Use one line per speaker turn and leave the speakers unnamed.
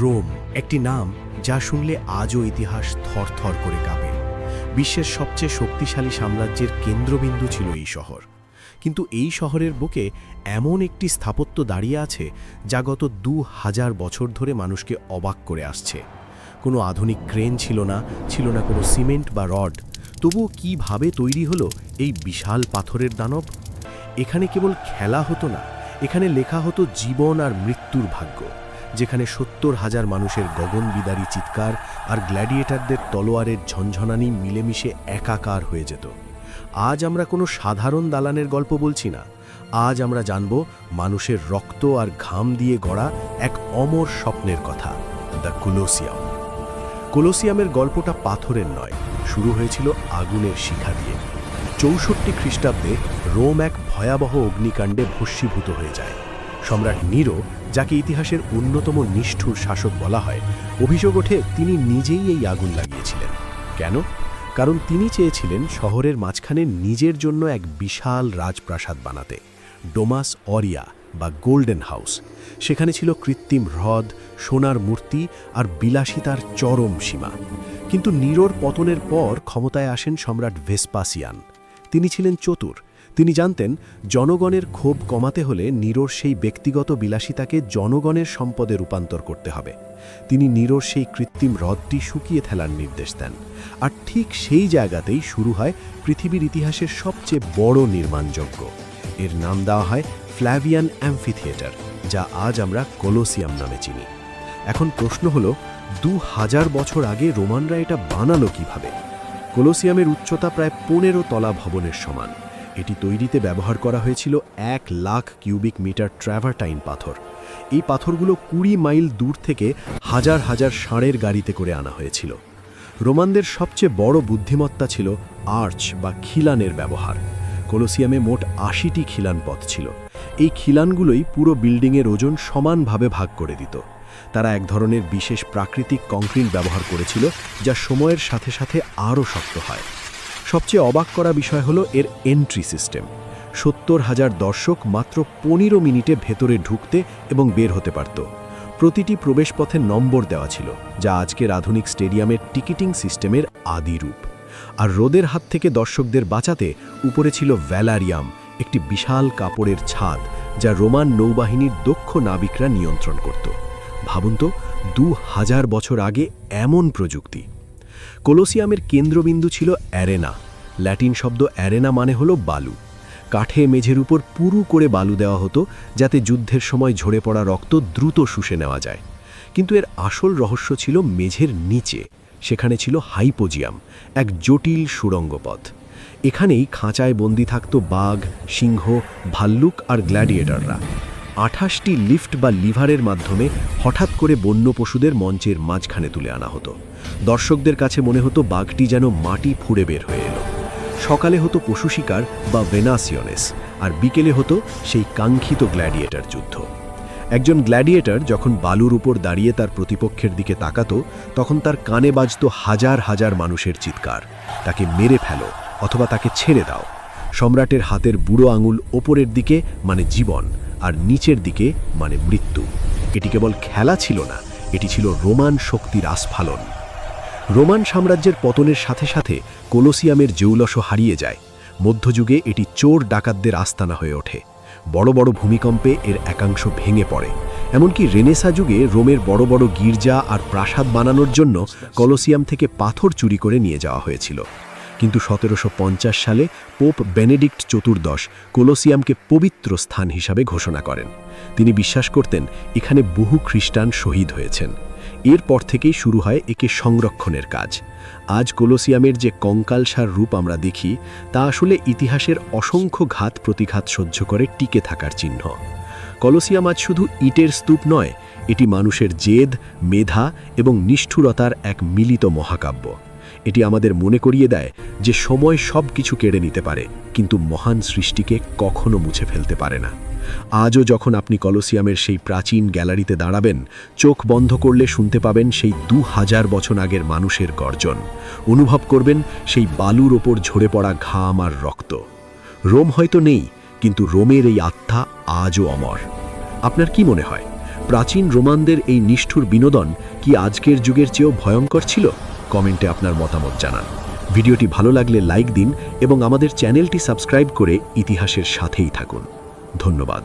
Rome, একটি নাম যা শুনলে আজও ইতিহাস থরথর করে কাঁপে। বিশ্বের সবচেয়ে শক্তিশালী সাম্রাজ্যের কেন্দ্রবিন্দু ছিল এই শহর। কিন্তু এই শহরের বুকে এমন একটি স্থাপত্য দাঁড়িয়ে আছে যা গত দু হাজার বছর ধরে মানুষকে অবাক করে আসছে। কোনো আধুনিক ক্রেন ছিল না ছিল না কোনো সিমেন্ট বা রড। তবুও কীভাবে তৈরি হলো এই বিশাল পাথরের দানব? এখানে কেবল খেলা হতো না, এখানে লেখা হতো জীবন আর মৃত্যুর ভাগ্য। যেখানে সত্তর হাজার মানুষের গগনবিদারী চিৎকার আর গ্ল্যাডিয়েটারদের তলোয়ারের ঝনঝনানি মিলেমিশে একাকার হয়ে যেত। আজ আমরা কোনো সাধারণ দালানের গল্প বলছি না। আজ আমরা জানব মানুষের রক্ত আর ঘাম দিয়ে গড়া এক অমর স্বপ্নের কথা, দ্য কুলোসিয়াম। কোলোসিয়ামের গল্পটা পাথরের নয়, শুরু হয়েছিল আগুনের শিখা দিয়ে। চৌষট্টি খ্রিস্টাব্দে রোম এক ভয়াবহ অগ্নিকাণ্ডে ভস্মীভূত হয়ে যায়। সম্রাট নিরো যাকে ইতিহাসের অন্যতম নিষ্ঠুর শাসক বলা হয়, অভিযোগ ওঠে তিনি নিজেই এই আগুন লাগিয়েছিলেন। কেন? কারণ তিনি চেয়েছিলেন শহরের মাঝখানে নিজের জন্য এক বিশাল রাজপ্রাসাদ বানাতে, ডোমাস অরিয়া বা গোল্ডেন হাউস। সেখানে ছিল কৃত্রিম হ্রদ, সোনার মূর্তি আর বিলাসিতার চরম সীমা। কিন্তু নিরোর পতনের পর ক্ষমতায় আসেন সম্রাট ভেসপাসিয়ান। তিনি ছিলেন চতুর তিনি জানতেন, জনগণের ক্ষোভ কমাতে হলে নিরোর সেই ব্যক্তিগত বিলাসিতাকে জনগণের সম্পদে রূপান্তর করতে হবে। তিনি নিরোর সেই কৃত্রিম হ্রদটি শুকিয়ে ফেলার নির্দেশ দেন। আর ঠিক সেই জায়গাতেই শুরু হয় পৃথিবীর ইতিহাসের সবচেয়ে বড় নির্মাণযজ্ঞ। এর নাম দেওয়া হয় ফ্ল্যাভিয়ান অ্যাম্ফিথিয়েটার, যা আজ আমরা কলোসিয়াম নামে চিনি। এখন প্রশ্ন হলো, দু হাজার বছর আগে রোমানরা এটা বানালো কীভাবে? কোলোসিয়ামের উচ্চতা প্রায় পনেরো তলা ভবনের সমান। এটি তৈরিতে ব্যবহার করা হয়েছিল এক লাখ কিউবিক মিটার ট্র্যাভারটাইন পাথর। এই পাথরগুলো কুড়ি মাইল দূর থেকে হাজার হাজার ষাঁড়ের গাড়িতে করে আনা হয়েছিল। রোমানদের সবচেয়ে বড় বুদ্ধিমত্তা ছিল আর্চ বা খিলানের ব্যবহার। কোলোসিয়ামে মোট আশিটি খিলান পথ ছিল। এই খিলানগুলোই পুরো বিল্ডিংয়ের ওজন সমানভাবে ভাগ করে দিত। তারা এক ধরনের বিশেষ প্রাকৃতিক কংক্রিট ব্যবহার করেছিল, যা সময়ের সাথে সাথে আরও শক্ত হয়। সবচেয়ে অবাক করা বিষয় হলো এর এন্ট্রি সিস্টেম সত্তর হাজার দর্শক মাত্র পনেরো মিনিটে ভেতরে ঢুকতে এবং বের হতে পারত। প্রতিটি প্রবেশপথে নম্বর দেওয়া ছিল, যা আজকের আধুনিক স্টেডিয়ামের টিকিটিং সিস্টেমের আদি রূপ। আর রোদের হাত থেকে দর্শকদের বাঁচাতে উপরে ছিল ভ্যালারিয়াম, একটি বিশাল কাপড়ের ছাদ, যা রোমান নৌবাহিনীর দক্ষ নাবিকরা নিয়ন্ত্রণ করত। ভাবুন তো, দু হাজার বছর আগে এমন প্রযুক্তি। কোলোসিয়ামের কেন্দ্রবিন্দু ছিল অ্যারেনা। ল্যাটিন শব্দ অ্যারেনা মানে হলো বালু। কাঠে মেঝের উপর পুরু করে বালু দেওয়া হতো, যাতে যুদ্ধের সময় ঝরে পড়া রক্ত দ্রুত শুষে নেওয়া যায়। কিন্তু এর আসল রহস্য ছিল মেঝের নিচে। সেখানে ছিল হাইপোজিয়াম, এক জটিল সুড়ঙ্গ পথ এখানেই খাঁচায় বন্দি থাকত বাঘ, সিংহ, ভাল্লুক আর গ্ল্যাডিয়েটররা। আঠাশটি লিফট বা লিভারের মাধ্যমে হঠাৎ করে বন্য পশুদের মঞ্চের মাঝখানে তুলে আনা হতো। দর্শকদের কাছে মনে হতো বাঘটি যেন মাটি ফুঁড়ে বের হয়ে এলো। সকালে হতো পশু শিকার বা ভেনাসিয়নেস, আর বিকেলে হতো সেই কাঙ্ক্ষিত গ্ল্যাডিয়েটার যুদ্ধ। একজন গ্ল্যাডিয়েটর যখন বালুর উপর দাঁড়িয়ে তার প্রতিপক্ষের দিকে তাকাতো, তখন তার কানে বাজত হাজার হাজার মানুষের চিৎকার। তাকে মেরে ফেলো অথবা তাকে ছেড়ে দাও। সম্রাটের হাতের বুড়ো আঙুল ওপরের দিকে মানে জীবন আর নিচের দিকে মানে মৃত্যু। এটি কেবল খেলা ছিল না, এটি ছিল রোমান শক্তির আস্ফালন। রোমান সাম্রাজ্যের পতনের সাথে সাথে কোলোসিয়ামের জৌলসও হারিয়ে যায়। মধ্যযুগে এটি চোর ডাকাতদের আস্তানা হয়ে ওঠে। বড় বড় ভূমিকম্পে এর একাংশ ভেঙে পড়ে। এমনকি রেনেসা যুগে রোমের বড় বড় গির্জা আর প্রাসাদ বানানোর জন্য কলোসিয়াম থেকে পাথর চুরি করে নিয়ে যাওয়া হয়েছিল। কিন্তু সতেরোশো পঞ্চাশ সালে পোপ বেনেডিক্ট চতুর্দশ কোলোসিয়ামকে পবিত্র স্থান হিসাবে ঘোষণা করেন। তিনি বিশ্বাস করতেন, এখানে বহু খ্রিস্টান শহীদ হয়েছেন। এরপর থেকেই শুরু হয় একে সংরক্ষণের কাজ। আজ কোলোসিয়ামের যে কঙ্কালসার রূপ আমরা দেখি, তা আসলে ইতিহাসের অসংখ্য ঘাত প্রতিঘাত সহ্য করে টিকে থাকার চিহ্ন। কলোসিয়াম আজ শুধু ইটের স্তূপ নয় এটি মানুষের জেদ, মেধা এবং নিষ্ঠুরতার এক মিলিত মহাকাব্য। এটি আমাদের মনে করিয়ে দেয় যে সময় সব কিছু কেড়ে নিতে পারে, কিন্তু মহান সৃষ্টিকে কখনো মুছে ফেলতে পারে না। আজও যখন আপনি কলোসিয়ামের সেই প্রাচীন গ্যালারিতে দাঁড়াবেন, চোখ বন্ধ করলে শুনতে পাবেন সেই দু হাজার বছর আগের মানুষের গর্জন। অনুভব করবেন সেই বালুর ওপর ঝরে পড়া ঘাম আর রক্ত। রোম হয়তো নেই, কিন্তু রোমের এই আত্মা আজও অমর। আপনার কি মনে হয়?
প্রাচীন রোমানদের এই নিষ্ঠুর বিনোদন কি আজকের যুগের চেয়েও ভয়ঙ্কর ছিল? কমেন্টে আপনার মতামত জানান। ভিডিওটি ভালো লাগলে লাইক দিন এবং আমাদের চ্যানেলটি সাবস্ক্রাইব করে ইতিহাসের সাথেই থাকুন। ধন্যবাদ।